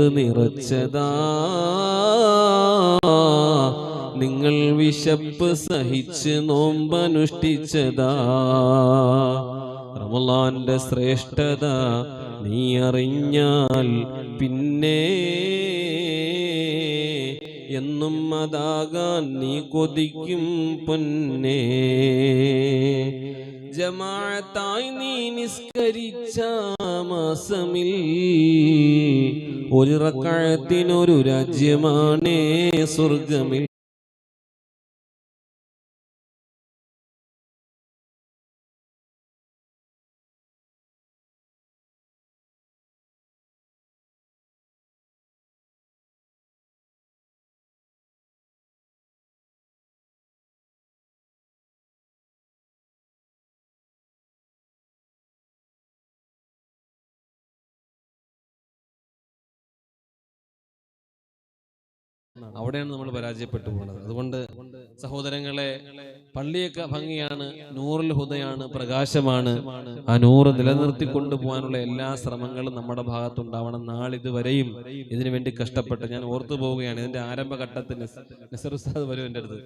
നിറച്ചതാ. നിങ്ങൾ വിശപ്പ് സഹിച്ച് നോമ്പനുഷ്ഠിച്ചതാ. റമലാന്റെ ശ്രേഷ്ഠത നീ അറിഞ്ഞാൽ പിന്നെ എന്നും അതാകാൻ നീ കൊതിക്കും പൊന്നേ. ജമാഴത്തായി നീ നിസ്കരിച്ച മാസമിൽ ഒരു റക്കാഴത്തിനൊരു രാജ്യമാണേ സ്വർഗമിൽ അവിടെയാണ് നമ്മൾ പരാജയപ്പെട്ടു പോകുന്നത് അതുകൊണ്ട് സഹോദരങ്ങളെ പള്ളിയൊക്കെ ഭംഗിയാണ് നൂറിൽ ഹുദയാണ് പ്രകാശമാണ്. ആ നൂറ് നിലനിർത്തി കൊണ്ടുപോകാനുള്ള എല്ലാ ശ്രമങ്ങളും നമ്മുടെ ഭാഗത്തുണ്ടാവണം. നാളിതുവരെയും ഇതിനു വേണ്ടി കഷ്ടപ്പെട്ട്. ഞാൻ ഓർത്തു പോവുകയാണ് ഇതിന്റെ ആരംഭഘട്ടത്തിൽ നസർ ഉസ്താദ് വരും എന്റെ അടുത്ത്.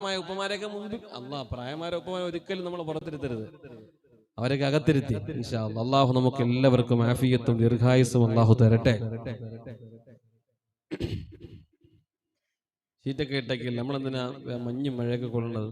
പ്രായമായ ഉപ്പമാരെയൊക്കെ മുമ്പിൽ അല്ലാ പ്രായമായ ഉപ്പമാരെ ഒരിക്കലും നമ്മൾ പുറത്തിരുത്തരുത്. അവരൊക്കെ അകത്തിരുത്തി. അള്ളാഹു നമുക്ക് എല്ലാവർക്കും ആഫിയത്തും ദീർഘായുസും അള്ളാഹു തരട്ടെ. ഷീറ്റൊക്കെ ഇട്ടേക്കില്ല നമ്മളെന്തിനാ മഞ്ഞും മഴയൊക്കെ കൊള്ളുന്നത്?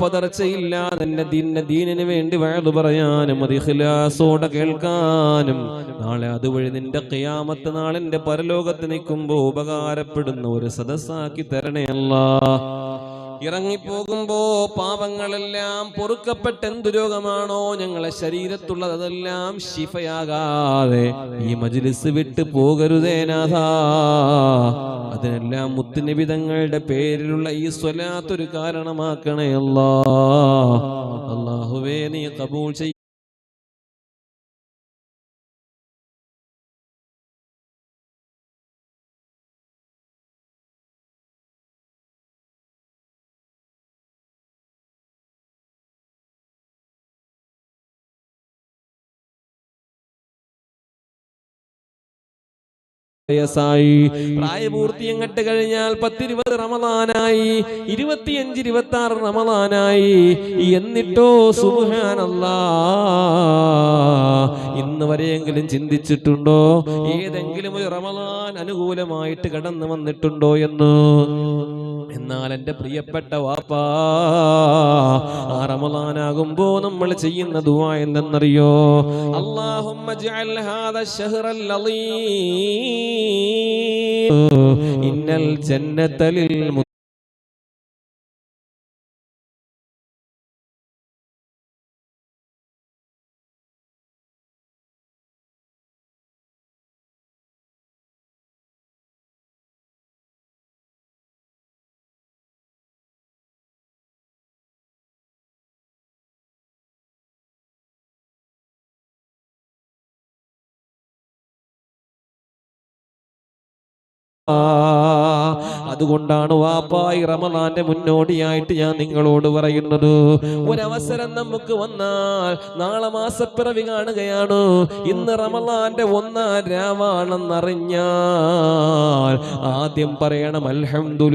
പതർച്ചയില്ലാതെ ദീനിന്റെ ദീനിന് വേണ്ടി വയത് പറയാനും അത് ഇഖ്ലാസോടെ കേൾക്കാനും നാളെ അതുവഴി നിന്റെ ഖിയാമത്ത് നാളിന്റെ പരലോകത്ത് നിൽക്കുമ്പോ ഉപകാരപ്പെടുന്ന ഒരു സദസ്സാക്കി തരണയല്ല. ഇറങ്ങിപ്പോകുമ്പോ പാപങ്ങളെല്ലാം പൊറുക്കപ്പെട്ട് എന്തു രോഗമാണോ ഞങ്ങളെ ശരീരത്തുള്ളത് അതെല്ലാം ശിഫയാകാതെ ഈ മജ്ലിസ് വിട്ട് പോകരുതേനാഥാ അതിനെല്ലാം മുത്തുനിബിതങ്ങളുടെ പേരിലുള്ള ഈ സ്വലാത്തൊരു കാരണമാക്കണേ അല്ലാ. അള്ളാഹുവേ നീ കബൂൾ ചെയ്യ. വയസ്സായി. പ്രായപൂർത്തി അങ്ങട്ട് കഴിഞ്ഞാൽ പത്തിരുപത് റമദാനായി ഇരുപത്തിയഞ്ച് ഇരുപത്തി ആറ് റമദാനായി. എന്നിട്ടോ സുഹാനല്ല ഇന്ന് വരെയെങ്കിലും ചിന്തിച്ചിട്ടുണ്ടോ? ഏതെങ്കിലും ഒരു റമദാൻ അനുകൂലമായിട്ട് കടന്നു വന്നിട്ടുണ്ടോ എന്ന്? എന്നാൽ എന്റെ പ്രിയപ്പെട്ട വാപ്പാ ആ നമ്മൾ ചെയ്യുന്ന ദുആ എന്തെന്നറിയോ? അല്ലാഹുമ്മ ജഅൽ ഹാദ ശഹ്റൽ അളീം ഇന്നൽ അതുകൊണ്ടാണ് വാപ്പായി റമദാന്റെ മുന്നോടിയായിട്ട് ഞാൻ നിങ്ങളോട് പറയുന്നത്. ഒരവസരം നമുക്ക് വന്നാൽ നാളെ മാസപ്പിറവി കാണുകയാണ്. ഇന്ന് റമദാന്റെ ഒന്നാം രാവാണെന്നറിഞ്ഞാൽ ആദ്യം പറയണം അൽഹംദുലില്ലാ